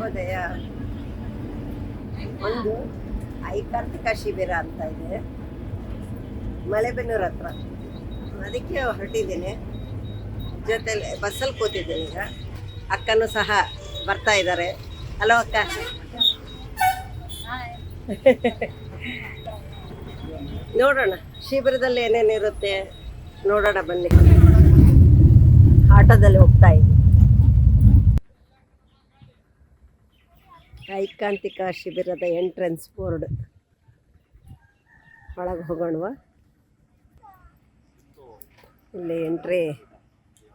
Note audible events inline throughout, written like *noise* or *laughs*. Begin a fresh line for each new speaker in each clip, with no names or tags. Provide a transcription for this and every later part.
ಶುಭೋದಯ ಒಂದು ಐಕಾರ್ತಿಕ ಶಿಬಿರ ಅಂತ ಇದೆ. ಮಲೆಬೆನ್ನೂರು ಹತ್ರ. ಅದಕ್ಕೆ ಹೊರಟಿದ್ದೀನಿ. ಜೊತೆಲಿ ಬಸ್ಸಲ್ಲಿ ಕೂತಿದ್ದೀನಿ ಈಗ. ಅಕ್ಕನೂ ಸಹ ಬರ್ತಾ ಇದ್ದಾರೆ. ಹಲೋ ಅಕ್ಕ. ನೋಡೋಣ, ಶಿಬಿರದಲ್ಲಿ ಏನೇನಿರುತ್ತೆ ನೋಡೋಣ ಬನ್ನಿ. ಆಟೋದಲ್ಲಿ ಹೋಗ್ತಾ ಇದ್ದೀನಿ. ಐಕಾಂತಿಕ ಶಿಬಿರದ ಎಂಟ್ರೆನ್ಸ್ ಬೋರ್ಡ್. ಒಳಗೆ ಹೋಗೋಣವ ಇಲ್ಲಿ ಎಂಟ್ರಿ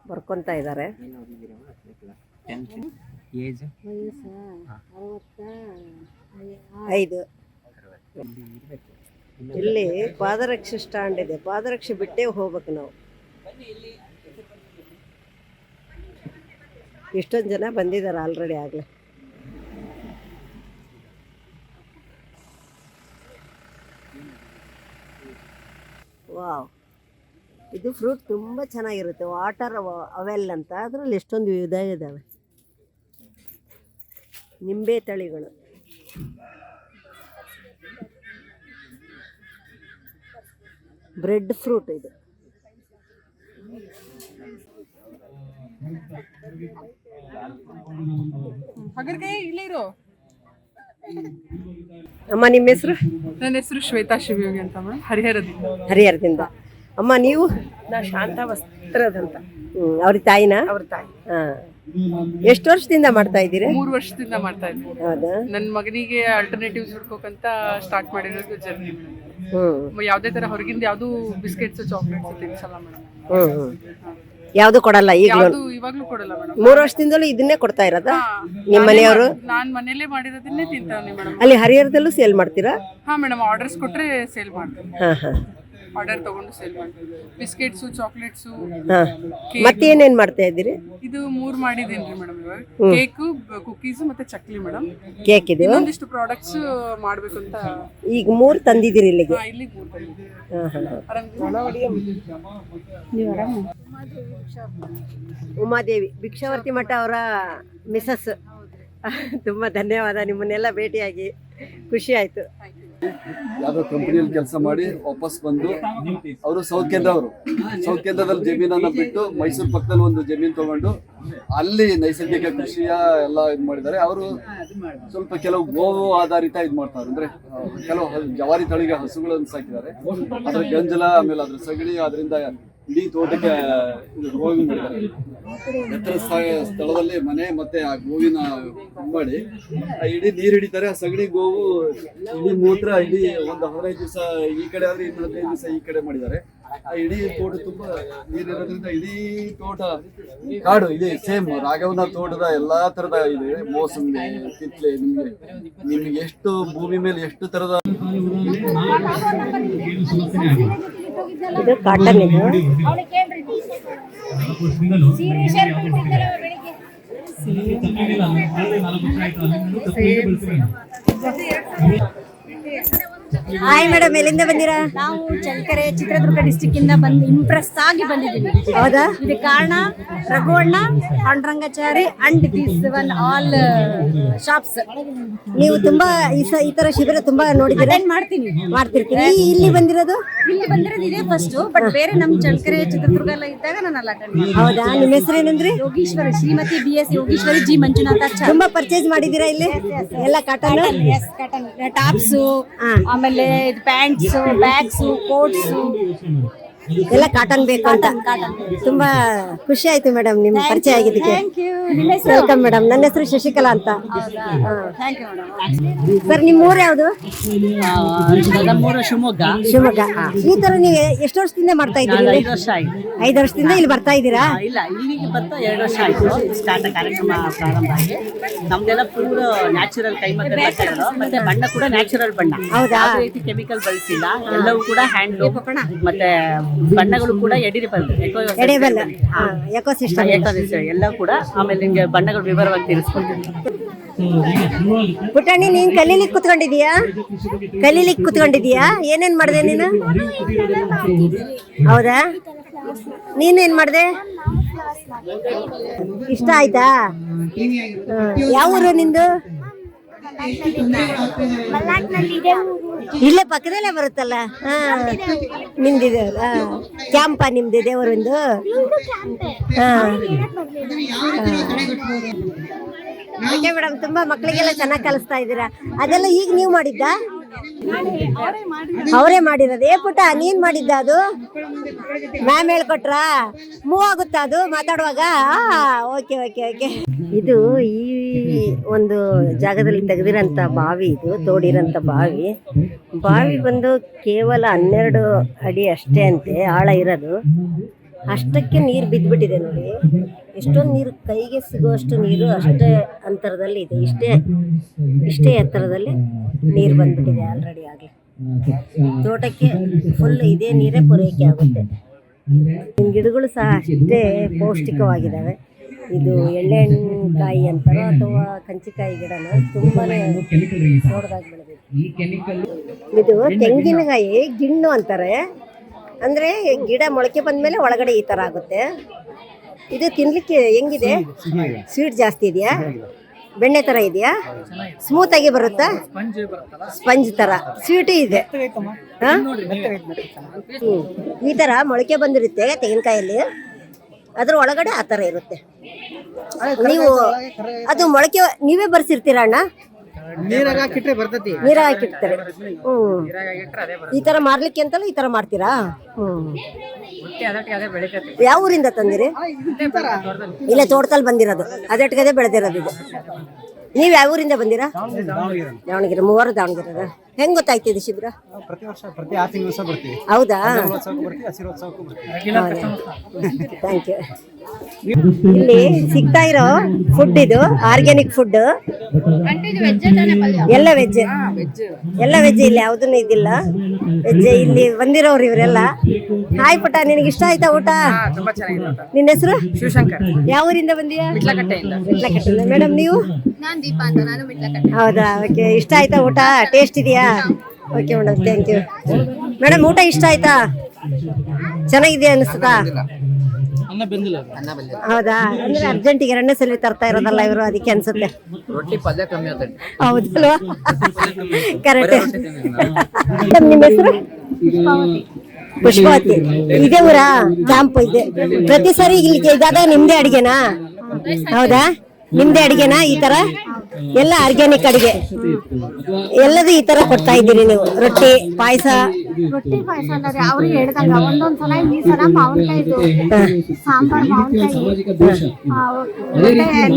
ಬರ್ಕೊತಾ ಇದ್ದಾರೆ ಐದು. ಇಲ್ಲಿ ಪಾದರಕ್ಷೆ ಸ್ಟ್ಯಾಂಡ್ ಇದೆ. ಪಾದರಕ್ಷೆ ಬಿಟ್ಟೇ ಹೋಗ್ಬೇಕು ನಾವು. ಎಷ್ಟೊಂದು ಜನ ಬಂದಿದ್ದಾರೆ ಆಲ್ರೆಡಿ ಆಗಲೇ. ವಾವ್. ಇದು ಫ್ರೂಟ್ ತುಂಬ ಚೆನ್ನಾಗಿರುತ್ತೆ. ವಾಟರ್ ಅವೆಲ್ ಅಂತ. ಅದರಲ್ಲಿ ಎಷ್ಟೊಂದು ವಿಧ ಇದ್ದಾವೆ ನಿಂಬೆ ತಳಿಗಳು. ಬ್ರೆಡ್ ಫ್ರೂಟ್ ಇದು.
ಇಲ್ಲಿರೋ
ಅಮ್ಮ ನಿಮ್ಮ ಹೆಸರು?
ನನ್ನ ಹೆಸರು ಶ್ವೇತಾ ಶಿವಯೋಗಿ ಅಂತ ಹರಿಹರದಿಂದ.
ಹರಿಹರದಿಂದ. ಅಮ್ಮ ನೀವು?
ನಾ ಶಾಂತ ವಸ್ತ್ರದಂತ.
ಹ್ಮ್, ಅವ್ರ ತಾಯಿನ?
ಅವ್ರ ತಾಯಿ.
ಹಾಂ. ಎಷ್ಟು ವರ್ಷದಿಂದ ಮಾಡ್ತಾ ಇದ್ದೀರಿ?
ಮೂರು ವರ್ಷದಿಂದ ಮಾಡ್ತಾ ಇದ್ದೀನಿ.
ಹೌದಾ?
ನನ್ನ ಮಗನಿಗೆ ಆಲ್ಟರ್ನೇಟಿವ್ಸ್ ಹುಡ್ಕೋಕಂತ ಸ್ಟಾರ್ಟ್ ಮಾಡಿರೋದು ಜರ್ನಿ.
ಹ್ಞೂ
ಯಾವುದೇ ತರ ಹೊರಗಿಂದ ಯಾವುದು ಬಿಸ್ಕೆಟ್ಸ್ ಚಾಕ್ಲೇಟ್ಸ್ ತಿನ್ಸಲ್ಲ ಮೇಡಮ್
ಹ್ಞೂ ಹ್ಞೂ ಯಾವುದು ಕೊಡಲ್ಲ ಈಗ
ಯಾವುದು ಇವಾಗ್ಲೂ ಕೊಡಲ್ಲ ಮೇಡಮ್.
ಮೂರು ವರ್ಷದಿಂದಲೂ ಇದನ್ನೇ ಕೊಡ್ತಾ ಇರೋದ? ನಿಮ್ಮ ಮನೆಯವರು?
ನಾನ್ ಮನೇಲೆ ಮಾಡಿರೋದನ್ನೇ ಮೇಡಮ್.
ಅಲ್ಲಿ ಹರಿಹರದಲ್ಲೂ ಸೇಲ್ ಮಾಡ್ತೀರಾ?
ಹಾ ಮೇಡಮ್ ಆರ್ಡರ್ಸ್ ಕೊಟ್ರೆ ಸೇಲ್ ಮಾಡ್ತೀನಿ
ಹಾಂ ಹಾಂ.
ಆರ್ಡರ್ ತಗೊಂಡು ಸೇಲ್ ಮಾಡ್ತೀವಿ ಬಿಸ್ಕೆಟ್ಸು ಚಾಕ್ಲೇಟ್ಸು
ಹಾಂ. ಮತ್ತೇನೇನು ಮಾಡ್ತಾ ಇದ್ದೀರಿ?
ಇದು ಮೂರ್ ಮಾಡಿದೀನಿ ಮೇಡಮ್ ಇವಾಗ. ಕೇಕು ಕುಕೀಸ್ ಮತ್ತೆ ಚಕ್ಲಿ ಮೇಡಮ್
ಕೇಕ್ ಇದು?
ಇನ್ನೊಂದಿಷ್ಟು ಪ್ರಾಡಕ್ಟ್ಸ್ ಮಾಡ್ಬೇಕು ಅಂತ.
ಈಗ ಮೂರು ತಂದಿದ್ದೀರಿ ಇಲ್ಲಿಗೆ?
ಹಾ, ಇಲ್ಲಿ ಮೂರ್ ಬಂದಿದೆ.
ಹಾಂ ಹಾಂ. ಹಾಂ.
ಆರಾಮಿದ್ದೀರಾ?
ಉಮಾದೇವಿ ಭಿಕ್ಷಾವರ್ತಿ ಮಠ ಅವರ ಮಿಸಸ್ *laughs* ತುಂಬ ಧನ್ಯವಾದ ನಿಮ್ಮನ್ನೆಲ್ಲ ಭೇಟಿಯಾಗಿ. ಖುಷಿ ಆಯ್ತು.
ಯಾವ್ದೋ ಕಂಪನಿಯಲ್ಲಿ ಕೆಲಸ ಮಾಡಿ ವಾಪಸ್ ಬಂದು ಅವರು ಸೌತ್ ಕೇಂದ್ರ ಅವರು. ಸೌತ್ ಕೇಂದ್ರದಲ್ಲಿ ಜಮೀನನ್ನ ಬಿಟ್ಟು ಮೈಸೂರು ಪಕ್ಕದಲ್ಲಿ ಒಂದು ಜಮೀನು ತಗೊಂಡು ಅಲ್ಲಿ ನೈಸರ್ಗಿಕ ಕೃಷಿಯ ಎಲ್ಲ ಇದು ಮಾಡಿದ್ದಾರೆ. ಅವರು ಸ್ವಲ್ಪ ಕೆಲವು ಗೋವು ಆಧಾರಿತ ಇದು ಮಾಡ್ತಾರೆ. ಅಂದ್ರೆ ಕೆಲವು ಜವಾರಿ ತಳಿಗೆ ಹಸುಗಳನ್ನು ಸಾಕಿದ್ದಾರೆ. ಅದ್ರ ಗಂಜಲ, ಆಮೇಲೆ ಅದ್ರ ಸಗಣಿ ಅದರಿಂದ ಇಡೀ ತೋಟಕ್ಕೆ ಮಾಡಿದ್ದಾರೆ. ಎತ್ತರ ಸ್ಥ- ಸ್ಥಳದಲ್ಲಿ ಮನೆ ಮತ್ತೆ ಆ ಗೋವಿನ ಮಾಡಿ ಆ ಇಡೀ ನೀರು ಹಿಡಿತಾರೆ ಆ ಸಗಣಿ ಗೋವು ಇಡೀ ಮೂತ್ರ ಇಡೀ ಒಂದು ಹದಿನೈದು ದಿವಸ ಈ ಕಡೆ ಆದ್ರೆ ಇನ್ನು ಹದಿನೈದು ದಿವಸ ಈ ಕಡೆ ಮಾಡಿದ್ದಾರೆ. ಆ ಇಡೀ ತೋಟ ತುಂಬಾ ನೀರಿರೋದ್ರಿಂದ ಇಡೀ ತೋಟ ಕಾಡು ಇದೆ ಸೇಮ್ ರಾಘವನ ತೋಟದ ಎಲ್ಲಾ ತರದ ಇದೆ. ಮೋಸಂಬಿ ಕಿತ್ಲೆ ನಿಮ್ಗೆ ನಿಮ್ಗೆ ಎಷ್ಟು ಭೂಮಿ ಮೇಲೆ ಎಷ್ಟು ತರದ
ಇದು ಕಾಟನ್ ಇದು. ಹಾಯ್ ಮೇಡಮ್ ಎಲ್ಲಿಂದ ಬಂದಿರಾ?
ನಾವು ಚಳ್ಳಕೆರೆ ಚಿತ್ರದುರ್ಗ ಡಿಸ್ಟಿಕ್ ಇಂದ ಬಂದು ಇಂಪ್ರೆಸ್ ಆಗಿ ಬಂದಿದ್ದೀವಿ.
ಹೌದಾ?
ಇದಕ್ಕೆ ಕಾರಣ ರಘುವಣ್ಣ Pandurangachari and this one all shops
ನೀವು ತುಂಬಾ ಈ ಸ- ಈ ತರ ಶಿಬಿರ ತುಂಬಾ ನೋಡಿದ್ರೆ
ಅಟೆಂಡ್ ಮಾಡ್ತೀನಿ.
ಮಾಡ್ತಿರ್ತೀರಿ? ಇಲ್ಲಿ ಬಂದಿರೋದು?
ಇಲ್ಲಿ ಬಂದಿರೋದು ಇದೇ ಫಸ್ಟ್ ಬಟ್ ಬೇರೆ ನಮ್ ಚಳ್ಳಕೆರೆ ಚಿತ್ರದುರ್ಗ ಎಲ್ಲ ಇದ್ದಾಗ ನಾನು ಅಲ್ಲಿ ಅಟೆಂಡ್
ಹೌದಾ? ನಿಮ್ಮ ಹೆಸರು ಏನಂದ್ರಿ?
Yogishwara Shrimati B S Yogishwari G Manjunathacharya
ತುಂಬಾ ಪರ್ಚೇಸ್ ಮಾಡಿದೀರಾ ಇಲ್ಲಿ? ಎಲ್ಲ ಕಾಟನ್
ಎಸ್ ಕಾಟನ್ ಟಾಪ್ಸ್ ಆಮೇಲೆ ಪ್ಯಾಂಟ್ಸ್ ಬ್ಯಾಗ್ಸ್ ಕೋಟ್ಸ್
ಎಲ್ಲ ಕಾಟನ್ ಬೇಕು ಅಂತ. ತುಂಬಾ ಖುಷಿ ಆಯ್ತು ಮೇಡಮ್ ನಿಮ್ ಪರಿಚಯ ಆಗಿದ್ದಕ್ಕೆ.
Thank you
welcome madam. ನನ್ನ ಹೆಸರು ಶಶಿಕಲಾ ಅಂತ.
ಥ್ಯಾಂಕ್ ಯು ಮೇಡಮ್
ಸರ್ ನಿಮ್ಮ ಊರ್ ಯಾವ್ದು?
ಶಿವಮೊಗ್ಗ.
ಶಿವಮೊಗ್ಗ. ಈ ತರ ನೀವು ಎಷ್ಟು ವರ್ಷದಿಂದ ಮಾಡ್ತಾ ಇದ್ದೀರಿ
ಐದು ವರ್ಷ ಆಯ್ತು.
ಐದು ವರ್ಷದಿಂದ ಇಲ್ಲಿ ಬರ್ತಾ ಇದ್ದೀರಾ?
ಇಲ್ಲ ಇಲ್ಲಿಗೆ ಬರ್ತಾ ಎರಡು ವರ್ಷ ಆಯ್ತು. ಸ್ಟಾರ್ಟ್ ಕಾರ್ಯಕ್ರಮ ಪ್ರಾರಂಭ ಆಗಿ. ನಮ್ದೆಲ್ಲ ಪೂರ ನ್ಯಾಚುರಲ್ ಕೈಮಗ್ಗ ಮತ್ತೆ ಬಣ್ಣ ಕೂಡ ನ್ಯಾಚುರಲ್ ಬಣ್ಣ.
ಹೌದಾ?
ಕೆಮಿಕಲ್ ಬಳಸಿಲ್ಲ. ಎಲ್ಲವೂ ಕೂಡ ಹ್ಯಾಂಡ್ ಮತ್ತೆ ಬಣ್ಣಗಳು ಕೂಡ ಎಡಿರಿಬಲ್
ಎಡೆಬಲ್ ಎಕೋ ಸಿಸ್ಟಮ್
ಎಲ್ಲ ಕೂಡ ಆಮೇಲೆ ನಿಮ್ಗೆ ಬಣ್ಣಗಳು ವಿವರವಾಗಿ ತಿಳಿಸ್ಕೊಡ್ತೀನಿ.
ಪುಟಾಣಿ ನೀನ್ ಕಲೀಲಿಕ್ ಕುತ್ಕೊಂಡಿದೀಯಾ ಕಲೀಲಿಕ್ ಕುತ್ಕೊಂಡಿದೀಯಾ ಏನೇನ್ ಮಾಡ್ದೆ ನೀನು? ಹೌದಾ? ನೀನೇನ್ ಮಾಡ್ದೆ? ಇಷ್ಟ ಆಯ್ತಾ. ಯಾವ ಊರು ನಿಂದು? ಇಲ್ಲೇ ಪಕ್ಕದಲ್ಲೇ ಬರುತ್ತಲ್ಲ? ಹಾ ನಿಮ್ದಿದೆ ಹಾ ಕ್ಯಾಂಪ ನಿಮ್ದು ಅವರೊಂದು ಹಾ. ಓಕೆ ಮೇಡಮ್ ತುಂಬಾ ಮಕ್ಕಳಿಗೆಲ್ಲ ಚೆನ್ನಾಗಿ ಕಲಿಸ್ತಾ ಇದ್ದೀರಾ? ಅದೆಲ್ಲ ಈಗ ನೀವು ಮಾಡಿದ್ದಾ? ಅವರೇ ಮಾಡಿರೋದು. ಏ ಪುಟ್ಟ, ನೀನ್ ಮಾಡಿದ್ದ ಅದು? ಮ್ಯಾಮ್ ಹೇಳ್ಕೊಟ್ರಾ? ಮೂವ್ ಆಗುತ್ತಾ ಅದು ಮಾತಾಡುವಾಗ? ಓಕೆ ಓಕೆ ಓಕೆ ಇದು ಈ ಒಂದು ಜಾಗದಲ್ಲಿ ತೆಗೆದಿರೋಂಥ ಬಾವಿ ಇದು, ತೋಡಿರೋಂಥ ಬಾವಿ. ಬಾವಿ ಬಂದು ಕೇವಲ ಹನ್ನೆರಡು ಅಡಿ ಅಷ್ಟೇ ಅಂತೆ, ಆಳ ಇರೋದು. ಅಷ್ಟಕ್ಕೆ ನೀರು ಬಿದ್ದುಬಿಟ್ಟಿದೆ ನೋಡಿ. ಎಷ್ಟೊಂದು ನೀರು ಕೈಗೆ ಸಿಗುವಷ್ಟು ನೀರು ಅಷ್ಟೇ ಅಂತರದಲ್ಲಿ ಇದೆ. ಇಷ್ಟೇ ಇಷ್ಟೇ ಎತ್ತರದಲ್ಲಿ ನೀರು ಬಂದ್ಬಿಟ್ಟಿದೆ ಆಲ್ರೆಡಿ ಆಗಲಿ. ತೋಟಕ್ಕೆ ಫುಲ್ ಇದೇ ನೀರೇ ಪೂರೈಕೆ ಆಗುತ್ತೆ. ಗಿಡಗಳು ಸಹ ಅಷ್ಟೇ ಪೌಷ್ಟಿಕವಾಗಿದ್ದಾವೆ. ಇದು ಎಳ್ಳೆಣ್ಣಕಾಯಿ ಅಂತಾರೋ ಅಥವಾ ಕಂಚಿಕಾಯಿ ಗಿಡನ ತುಂಬಾನೇ ದೊಡ್ಡದಾಗಿ ಬೆಳೆದಿದೆ ಇದು ತೆಂಗಿನಕಾಯಿ, ಗಿಣ್ಣು ಅಂತಾರೆ. ಅಂದ್ರೆ ಗಿಡ ಮೊಳಕೆ ಬಂದ್ಮೇಲೆ ಒಳಗಡೆ ಈ ತರ ಆಗುತ್ತೆ. ಇದು ತಿನ್ಲಿಕ್ಕೆ ಹೆಂಗಿದೆ? ಸ್ವೀಟ್ ಜಾಸ್ತಿ ಇದೆಯಾ? ಬೆಣ್ಣೆ ತರ ಇದೆಯಾ? ಸ್ಮೂತ್ ಆಗಿ ಬರುತ್ತಾ? ಸ್ಪಂಜ್ ತರ. ಸ್ವೀಟ್ ಇದೆ. ಈ ತರ ಮೊಳಕೆ ಬಂದಿರುತ್ತೆ ತೆಂಗಿನಕಾಯಲ್ಲಿ. ಅದ್ರ ಒಳಗಡೆ ಆ ತರ ಇರುತ್ತೆ. ನೀವು ಅದು ಮೊಳಕೆ ನೀವೇ ಬರ್ಸಿರ್ತೀರಾ ಅಣ್ಣ?
ನೀರಾಗ ಹಾಕಿಟ್ರೆ ಬರ್ತೈತಿ.
ನೀರಾಗ ಹಾಕಿರ್ತಾರೆ ಹ್ಮ್. ಈ ತರ ಮಾರ್ಲಿಕ್ಕೆ ಅಂತಲ್ಲ ಈ ತರ ಮಾಡ್ತೀರಾ? ಹ್ಮ್. ಯಾವ ಊರಿಂದ ತಂದಿರಿ? ಇಲ್ಲ ತೋಟದಲ್ಲಿ ಬಂದಿರೋದು. ಅದೇ ಬೆಳೆದಿರೋದು ಇದು. ನೀವ್ ಯಾವ ಊರಿಂದ ಬಂದಿರಾ? ದಾವಣಗೆರೆ ಮೂವರು ದಾವಣಗೆರೆ ಹೆಂಗ್ ಗೊತ್ತಾಯ್ತು ಇದು ಶಿಬಿರ?
ಪ್ರತಿ ವರ್ಷ ಪ್ರತಿ ಆರು ತಿಂಗಳು ಬರ್ತೀವಿ.
ಹೌದಾ? ಥ್ಯಾಂಕ್ ಯು ಇಲ್ಲಿ ಸಿಗ್ತಾ ಇರೋ ಫುಡ್ ಇದು ಆರ್ಗ್ಯಾನಿಕ್ ಫುಡ್ ಎಲ್ಲ ವೆಜ್ ಎಲ್ಲ ವೆಜ್ ಇಲ್ಲಿ ಯಾವ್ದು ಇದಿಲ್ಲ. ವೆಜ್ ಇಲ್ಲಿ ಬಂದಿರೋರು ಇವರೆಲ್ಲ. ಹಾಯ್ ಪುಟ್ಟ ನಿನಗೆ ಇಷ್ಟ ಆಯ್ತಾ ಊಟ?
ತುಂಬಾ ಚೆನ್ನಾಗಿದೆ ಊಟ.
ನಿನ್ನ ಹೆಸರು?
ಶಿವಶಂಕರ್.
ಯಾವ ಊರಿಂದ ಬಂದಿಯಾ?
ಮಿಟ್ಲಕಟ್ಟೆಯಿಂದ.
ಮೇಡಮ್ ನೀವು?
ನಾನ್ ದೀಪಾ ಅಂತ ನಾನು ಮಿಟ್ಲಕಟ್ಟೆ.
ಹೌದಾ? ಓಕೆ ಇಷ್ಟ ಆಯ್ತಾ ಊಟ? ಟೇಸ್ಟ್ ಇದೆಯಾ? Okay madam thank you madam ಊಟ ಇಷ್ಟ ಆಯ್ತಾ? ಚೆನ್ನಾಗಿದೆಯಾ ಅನಿಸ್ತದಾ ಹೌದಾ? ಅಂದ್ರೆ ಅರ್ಜೆಂಟಿಗೆ ಎರಡನೇ ಸಲ ತರ್ತಾ ಇರೋದಲ್ಲ ಇವರು ಅದಕ್ಕೆ ಅನ್ಸುತ್ತೆ.
ರೊಟ್ಟಿ ಪಲ್ಯ ಕಮ್ಮಿ ಆಗ್ತದೆ
ಹೌದಲ್ವಾ? ಕರೆಕ್ಟ್ ನಿಮ್ಮ ಹೆಸರು? ಪುಷ್ಪಾವತಿ. ಇದೇ ಊರಾ? ಕ್ಯಾಂಪ್ ಇದೆ. ಪ್ರತಿ ಸಾರಿ ಇಲ್ಲಿ ಇದಾದ ನಿಮ್ದೇ ಅಡಿಗೆನಾ? ಹೌದಾ? ನಿಮ್ದೇ ಅಡಿಗೆನಾ ಈ ತರ? ಎಲ್ಲ ಆರ್ಗ್ಯಾನಿಕ್ ಅಡಿಗೆ. ಎಲ್ಲದೂ ಈ ತರ ಕೊಡ್ತಾ ಇದ್ದೀರಿ ನೀವು. ರೊಟ್ಟಿ ಪಾಯಸ.
ರೊಟ್ಟಿ ಪಾಯಸ ಅಲ್ಲ ಅವ್ರಿಗೆ ಹೇಳ್ದಂಗ ಒಂದೊಂದ್ ಸಲ ಈ ಸಲ ಮಾವಿನಕಾಯಿದು ಸಾಂಬಾರ್ ಮಾವಿನಕಾಯಿ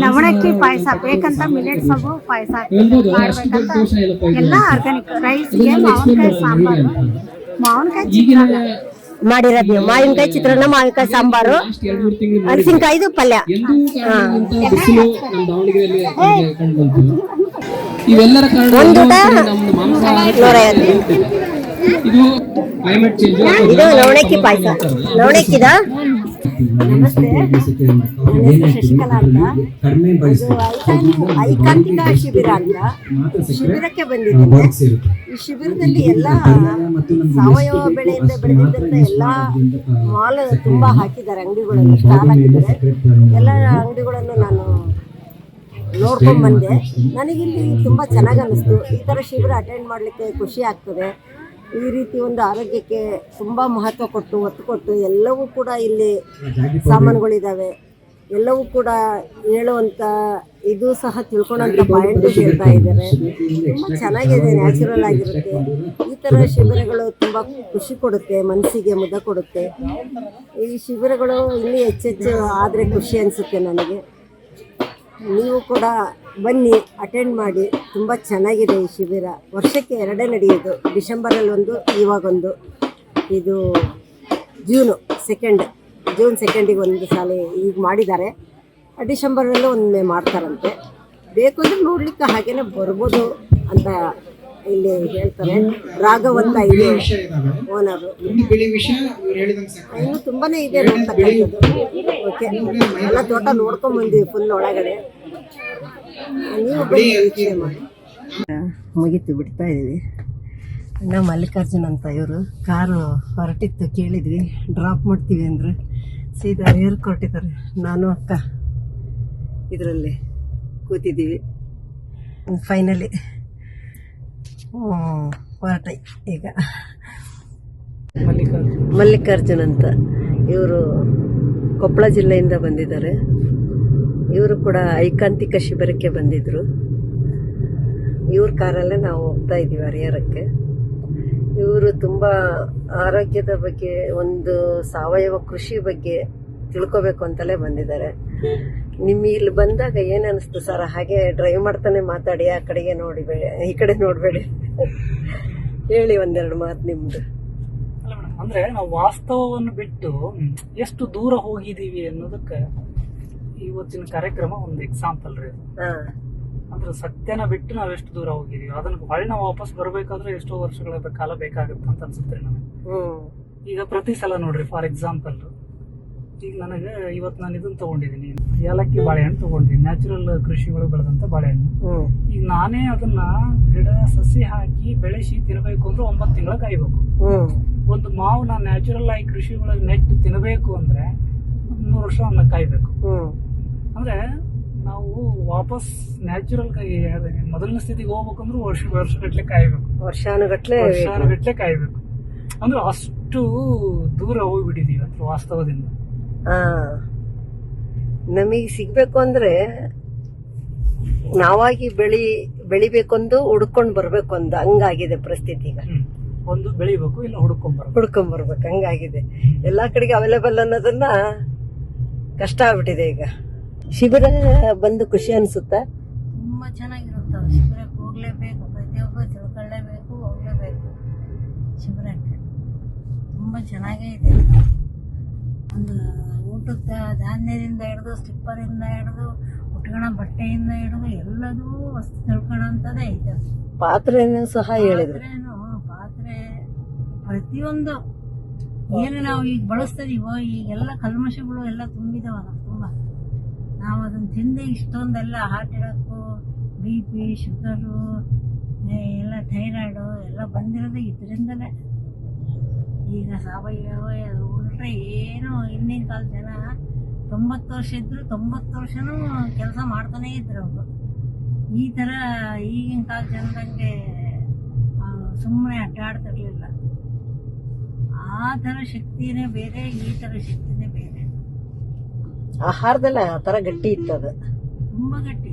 ನವಣಕ್ಕಿ ಪಾಯಸ. ಬೇಕಂತ ಮಿಲೆಟ್ ಸಬು ಪಾಯಸ ಮಾಡ್ಬೇಕಂತ ಎಲ್ಲ ಆರ್ಗ್ಯಾನಿಕ್ ರೈಸ್ಗೆ ಮಾವಿನಕಾಯಿ ಸಾಂಬಾರು. ಮಾವಿನಕಾಯಿ ಚಿತ್ರಾನ್ನ
ಮಾಡಿರೋದು. ನೀವು ಮಾವಿನಕಾಯಿ ಚಿತ್ರಾನ್ನ ಮಾವಿನಕಾಯಿ ಸಾಂಬಾರು ಹಲಸಿನಕಾಯಿದು ಪಲ್ಯ.
ಇದು
ಲವಣಕ್ಕಿ ಪಾಯಸ. ನವಣಕ್ಕಿದ? ನಮಸ್ತೆ. ಶಶಿಕಲಾ ಅಂತ. ಐಕಾಂತಿಕ ಶಿಬಿರ ಅಂತ. ಶಿಬಿರಕ್ಕೆ ಬಂದಿದ್ದೀನಿ. ಈ ಶಿಬಿರದಲ್ಲಿ ಎಲ್ಲ ಸಾವಯವ ಬೆಳೆಯಿಂದ ಬೆಳೆದಿದ್ದಂತ ಎಲ್ಲ ಮಾಲ್ ತುಂಬಾ ಹಾಕಿದ್ದಾರೆ ಅಂಗಡಿಗಳಲ್ಲಿ ಸ್ಟಾಲ್ ಹಾಕಿದ್ದಾರೆ. ಎಲ್ಲ ಅಂಗಡಿಗಳನ್ನು ನಾನು ನೋಡ್ಕೊಂಡ್ ಬಂದೆ. ನನಗಿಲ್ಲಿ ತುಂಬ ಚೆನ್ನಾಗಿ ಅನಿಸ್ತು. ಈ ಥರ ಶಿಬಿರ ಅಟೆಂಡ್ ಮಾಡಲಿಕ್ಕೆ ಖುಷಿ ಆಗ್ತದೆ. ಈ ರೀತಿ ಒಂದು ಆರೋಗ್ಯಕ್ಕೆ ತುಂಬ ಮಹತ್ವ ಕೊಟ್ಟು, ಒತ್ತು ಕೊಟ್ಟು ಎಲ್ಲವೂ ಕೂಡ ಇಲ್ಲಿ ಸಾಮಾನುಗಳಿದ್ದಾವೆ ಎಲ್ಲವೂ ಕೂಡ ಹೇಳುವಂಥ ಇದು ಸಹ ತಿಳ್ಕೊಳ್ಳೋಂಥ ಪಾಯಿಂಟ್ ಹೇಳ್ತಾ ಇದ್ದಾರೆ. ತುಂಬ ಚೆನ್ನಾಗಿದೆ ನ್ಯಾಚುರಲ್ ಆಗಿರುತ್ತೆ. ಈ ಥರ ಶಿಬಿರಗಳು ತುಂಬ ಖುಷಿ ಕೊಡುತ್ತೆ, ಮನಸ್ಸಿಗೆ ಮುದ ಕೊಡುತ್ತೆ. ಈ ಶಿಬಿರಗಳು ಇಲ್ಲಿ ಹೆಚ್ಚೆಚ್ಚು ಆದರೆ ಖುಷಿ ಅನಿಸುತ್ತೆ ನನಗೆ. ನೀವು ಕೂಡ ಬನ್ನಿ ಅಟೆಂಡ್ ಮಾಡಿ. ತುಂಬ ಚೆನ್ನಾಗಿದೆ ಈ ಶಿಬಿರ. ವರ್ಷಕ್ಕೆ ಎರಡೇ ನಡೆಯೋದು. ಡಿಸೆಂಬರಲ್ಲಿ ಒಂದು ಇವಾಗೊಂದು. ಇದು ಜೂನು ಸೆಕೆಂಡ್ ಜೂನ್ ಸೆಕೆಂಡಿಗೆ ಒಂದು ಸಾಲ ಈಗ ಮಾಡಿದ್ದಾರೆ. ಡಿಸೆಂಬರಲ್ಲೂ ಒಮ್ಮೆ ಮಾಡ್ತಾರಂತೆ. ಬೇಕು ಅಂದರೆ ನೋಡಲಿಕ್ಕೆ ಹಾಗೇನೆ ಬರ್ಬೋದು ಅಂತ ಇಲ್ಲಿ ಹೇಳ್ತಾರೆ. ರಾಘವಂತ ಇದೆ ಓನರು ಇನ್ನು ತುಂಬಾ ಇದೆ ಓಕೆ ಎಲ್ಲ ತೋಟ ನೋಡ್ಕೊಂಡ್ ಬಂದ್ವಿ ಫುಲ್ ಒಳಗಡೆ ನೀವು ಬನ್ನಿ ವೀಕ್ಷಣೆ ಮಾಡಿ ಮುಗೀತು ಬಿಡ್ತಾ ಇದೀವಿ ಅಣ್ಣ ಮಲ್ಲಿಕಾರ್ಜುನ್ ಅಂತ ಇವರು. ಕಾರು ಹೊರಟಿತ್ತು ಕೇಳಿದ್ವಿ. ಡ್ರಾಪ್ ಮಾಡ್ತೀವಿ ಅಂದ್ರೆ ಸೀದಾ ಏರ್ ಕೊಟ್ಟಿದ್ದಾರೆ ನಾನು ಅಕ್ಕ ಇದರಲ್ಲಿ ಕೂತಿದ್ದೀವಿ. ಫೈನಲಿ ಹೊರಟ ಈಗ. ಮಲ್ಲಿಕಾರ್ಜುನ್ ಅಂತ ಇವರು ಕೊಪ್ಪಳ ಜಿಲ್ಲೆಯಿಂದ ಬಂದಿದ್ದಾರೆ. ಇವರು ಕೂಡ ಐಕಾಂತಿಕ ಶಿಬಿರಕ್ಕೆ ಬಂದಿದ್ದರು ಇವ್ರ ಕಾರಲ್ಲೇ ನಾವು ಹೋಗ್ತಾ ಇದ್ದೀವಿ ಹರಿಹರಕ್ಕೆ. ಇವರು ತುಂಬ ಆರೋಗ್ಯದ ಬಗ್ಗೆ, ಒಂದು ಸಾವಯವ ಕೃಷಿ ಬಗ್ಗೆ ತಿಳ್ಕೊಬೇಕು ಅಂತಲೇ ಬಂದಿದ್ದಾರೆ. ನಿಮ್ಗೆ ಇಲ್ಲಿ ಬಂದಾಗ ಏನು ಅನಿಸ್ತು ಸರ್? ಹಾಗೆ ಡ್ರೈವ್ ಮಾಡ್ತಾನೆ ಮಾತಾಡಿ, ಆ ಕಡೆಗೆ ನೋಡಿಬೇಡಿ, ಈ ಕಡೆ ನೋಡಬೇಡಿ. ಹೇಳಿ ಒಂದೆರಡು ಮಾತು
ನಿಮ್ದು. ಅಂದ್ರೆ ನಾವು ವಾಸ್ತವವನ್ನು ಬಿಟ್ಟು ಎಷ್ಟು ದೂರ ಹೋಗಿದ್ದೀವಿ ಅನ್ನೋದಕ್ಕೆ ಇವತ್ತಿನ ಕಾರ್ಯಕ್ರಮ ಒಂದು ಎಕ್ಸಾಂಪಲ್ ರೀ ಅದು. ಅಂದ್ರೆ ಸತ್ಯನ ಬಿಟ್ಟು ನಾವು ಎಷ್ಟು ದೂರ ಹೋಗಿದೀವಿ. ಅದನ್ನ ಹೊಳ್ಳಿ ನಾವು ವಾಪಸ್ ಬರ್ಬೇಕಾದ್ರೆ ಎಷ್ಟೋ ವರ್ಷಗಳ ಕಾಲ ಬೇಕಾಗುತ್ತೆ ಅಂತ ಅನ್ಸುತ್ತೆ ರೀ ನನಗೆ ಈಗ ಪ್ರತಿ ಸಲ ನೋಡ್ರಿ ಫಾರ್ ಎಕ್ಸಾಂಪಲ್ ಈಗ ನನಗೆ ಇವತ್ತು ನಾನು ಇದನ್ನ ತಗೊಂಡಿದ್ದೀನಿ ಏಲಕ್ಕಿ ಬಾಳೆಹಣ್ಣು ತಗೊಂಡಿದ್ದೀನಿ ನ್ಯಾಚುರಲ್ ಕೃಷಿ ಒಳಗೆ ಬೆಳೆದಂತ ಬಾಳೆಹಣ್ಣು. ಈಗ ನಾನೇ ಅದನ್ನ ಗಿಡ ಸಸಿ ಹಾಕಿ ಬೆಳೆಸಿ ತಿನ್ಬೇಕು ಅಂದ್ರೆ ಒಂಬತ್ತು ತಿಂಗಳ ಕಾಯ್ಬೇಕು. ಒಂದು ಮಾವು ನಾನು ನ್ಯಾಚುರಲ್ ಆಗಿ ಕೃಷಿ ಒಳಗೆ ನೆಟ್ಟು ತಿನ್ನಬೇಕು ಅಂದ್ರೆ ಮೂರು ವರ್ಷ ಅನ್ನ ಕಾಯ್ಬೇಕು.
ಹ್ಞೂ
ಅಂದ್ರೆ ನಾವು ವಾಪಸ್ ನ್ಯಾಚುರಲ್ ಮೊದಲನೇ ಸ್ಥಿತಿಗೆ ಹೋಗ್ಬೇಕಂದ್ರೆ ವರ್ಷ ವರ್ಷಗಟ್ಲೆ ಕಾಯ್ಬೇಕು.
ವರ್ಷಾನುಗಟ್ಲೆ
ವರ್ಷಾನುಗಟ್ಲೆ ಕಾಯ್ಬೇಕು. ಅಂದ್ರೆ ಅಷ್ಟು ದೂರ ಹೋಗ್ಬಿಟ್ಟಿದೀವಿ ಅದ್ರ ವಾಸ್ತವದಿಂದ.
ನಮಗೆ ಸಿಗಬೇಕು ಅಂದ್ರೆ ನಾವಾಗಿ ಬೆಳಿ ಬೆಳಿಬೇಕೊಂದು ಹುಡ್ಕೊಂಡ್ ಬರ್ಬೇಕು ಅಂದ ಹಂಗಾಗಿದೆ ಪರಿಸ್ಥಿತಿ ಈಗ.
ಒಂದು ಬೆಳಿಬೇಕು ಇಲ್ಲ ಹುಡ್ಕೊಂಬರ್ಬೇಕು
ಹುಡ್ಕೊಂಡ್ ಬರ್ಬೇಕು ಹಂಗಾಗಿದೆ. ಎಲ್ಲಾ ಕಡೆಗೆ ಅವೈಲೇಬಲ್ ಅನ್ನೋದನ್ನ ಕಷ್ಟ ಆಗ್ಬಿಟ್ಟಿದೆ ಈಗ. ಶಿಬಿರ ಬಂದು ಖುಷಿ ಅನ್ಸುತ್ತಾ?
ತುಂಬಾ ಚೆನ್ನಾಗಿರುತ್ತೆ ಶಿಬಿರಕ್ಕೆ ಹೋಗಲೇಬೇಕು ಪ್ರತಿಯೊಬ್ಬರು ತಿಳ್ಕೊಳ್ಳೇಬೇಕು ಹೋಗ್ಲೇಬೇಕು ಶಿಬಿರಕ್ಕೆ. ತುಂಬಾ ಚೆನ್ನಾಗೇ ಇದೆ. ಒಂದು ಊಟದ ಧಾನ್ಯದಿಂದ ಹಿಡಿದು ಸ್ಲಿಪ್ಪರಿಂದ ಹಿಡಿದು ಉಟ್ಕೊಳ ಬಟ್ಟೆಯಿಂದ ಹಿಡಿದು ಎಲ್ಲದೂ ವಸ್ತು ತಿಳ್ಕೊಳ್ಳೋಂಥದ್ದೇ ಇದೆ.
ಪಾತ್ರೆನೂ ಸಹ ಹೇಳಿದ್ರು.
ಪಾತ್ರೆನು ಪಾತ್ರೆ ಪ್ರತಿಯೊಂದು ಏನು ನಾವು ಈಗ ಬಳಸ್ತಾ ಇದೀವೋ ಈಗೆಲ್ಲ ಕಲ್ಮಶಗಳು ಎಲ್ಲ ತುಂಬಿದಾವಲ್ಲ ತುಂಬ. ನಾವು ಅದನ್ನು ತಿಂದು ಇಷ್ಟೊಂದೆಲ್ಲ heart attack B P sugar ಎಲ್ಲ ಥೈರಾಯ್ಡು ಎಲ್ಲ ಬಂದಿರೋದು ಇದರಿಂದಲೇ ಈಗ ಸಾವಯವ ಉಲ್ಟ್ರೆ ಏನು ಹಿಂದಿನ ಕಾಲ ಜನ ತೊಂಬತ್ತು ವರ್ಷ ಇದ್ದರು ತೊಂಬತ್ತು ವರ್ಷನೂ ಕೆಲಸ ಮಾಡ್ತಾನೇ ಇದ್ರು ಅವರು. ಈ ಥರ ಈಗಿನ ಕಾಲ ಜನದಂಗೆ ಸುಮ್ಮನೆ ಅಡ್ಡಾಡ್ತಿರ್ಲಿಲ್ಲ. ಆ ಥರ ಶಕ್ತಿನೇ ಬೇರೆ, ಈ ಥರ ಶಕ್ತಿನೇ ಬೇರೆ
ಆಹಾರದಲ್ಲಿ ಆ ತರ ಗಟ್ಟಿ ಇತ್ತು ಅದು.
ತುಂಬಾ ಗಟ್ಟಿ